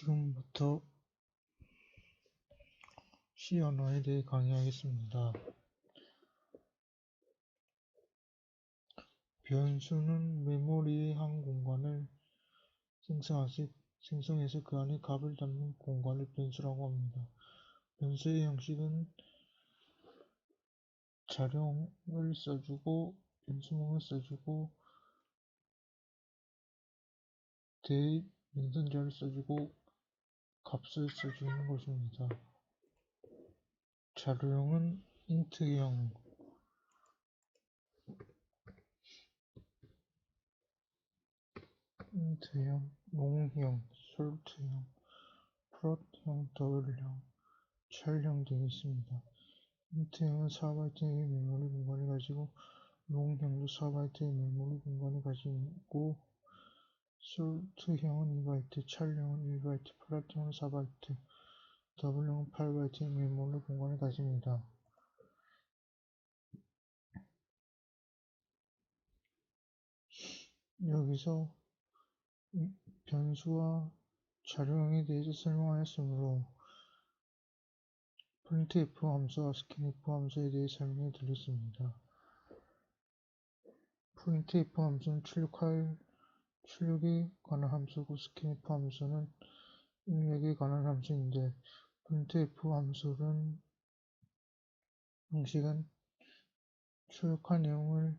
지금부터 C 언어에 대해 강의하겠습니다. 변수는 메모리의 한 공간을 생성해서 그 안에 값을 담는 공간을 변수라고 합니다. 변수의 형식은 자령을 써주고 변수명을 써주고 대명선자를 써주고 값을 써주는 것입니다. 자료형은 int형, int형, long형, short형, float형, double형, char형 등이 있습니다. int형은 4바이트의 메모리 공간을 가지고 long형도 4바이트의 메모리 공간을 가지고 short형은 2바이트, char형은 1바이트, float형은 4바이트, double형은 8바이트의 메모리 공간을 가집니다. 여기서 변수와 자료형에 대해서 설명하였으므로 printf 함수와 scanf 함수에 대해 설명해 드리겠습니다. printf 함수는 출력할 출력에 관한 함수고 scanf 함수는 입력에 관한 함수인데 printf 함수는 형식은 출력한 내용을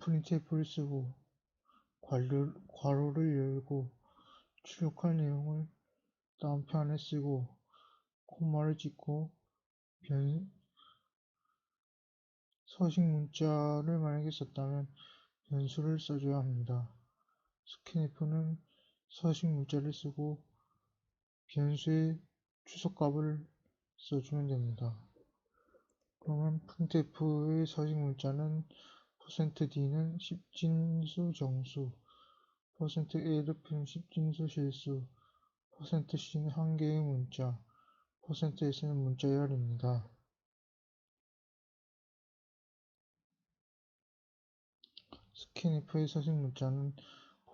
printf를 쓰고 괄호를 열고 출력할 내용을 다운표 안에 쓰고 콤마를 찍고 변, 서식 문자를 만약에 썼다면 변수를 써줘야 합니다. 스캔프는 서식 문자를 쓰고 변수의 주석값을 써주면 됩니다. 그러면 printf의 서식 문자는 %d는 10진수 정수, %elf는 10진수 실수, %c는 한 개의 문자, %s는 문자열입니다. 스캔if의 서식 문자는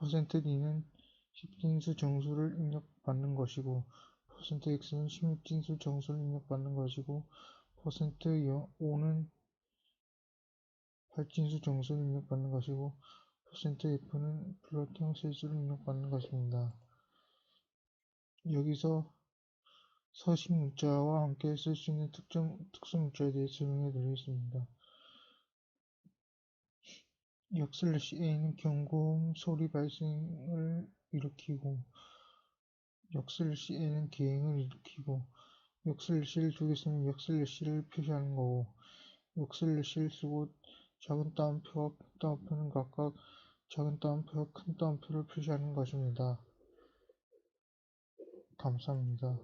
%d는 10진수 정수를 입력받는 것이고 %x는 16진수 정수를 입력받는 것이고 %5는 8진수 정수를 입력받는 것이고 %f는 플롯형 실수를 입력받는 것입니다. 여기서 서식 문자와 함께 쓸 수 있는 특정, 특수 문자에 대해 설명해 드리겠습니다. 역슬래시 a는 경고음 소리 발생을 일으키고 역슬래시 n은 계행을 일으키고 역슬래시를 두 개 쓰면 역슬래시를 표시하는 거고 역슬래시를 쓰고 작은 따옴표와 큰 따옴표는 각각 작은 따옴표와 큰 따옴표를 표시하는 것입니다. 감사합니다.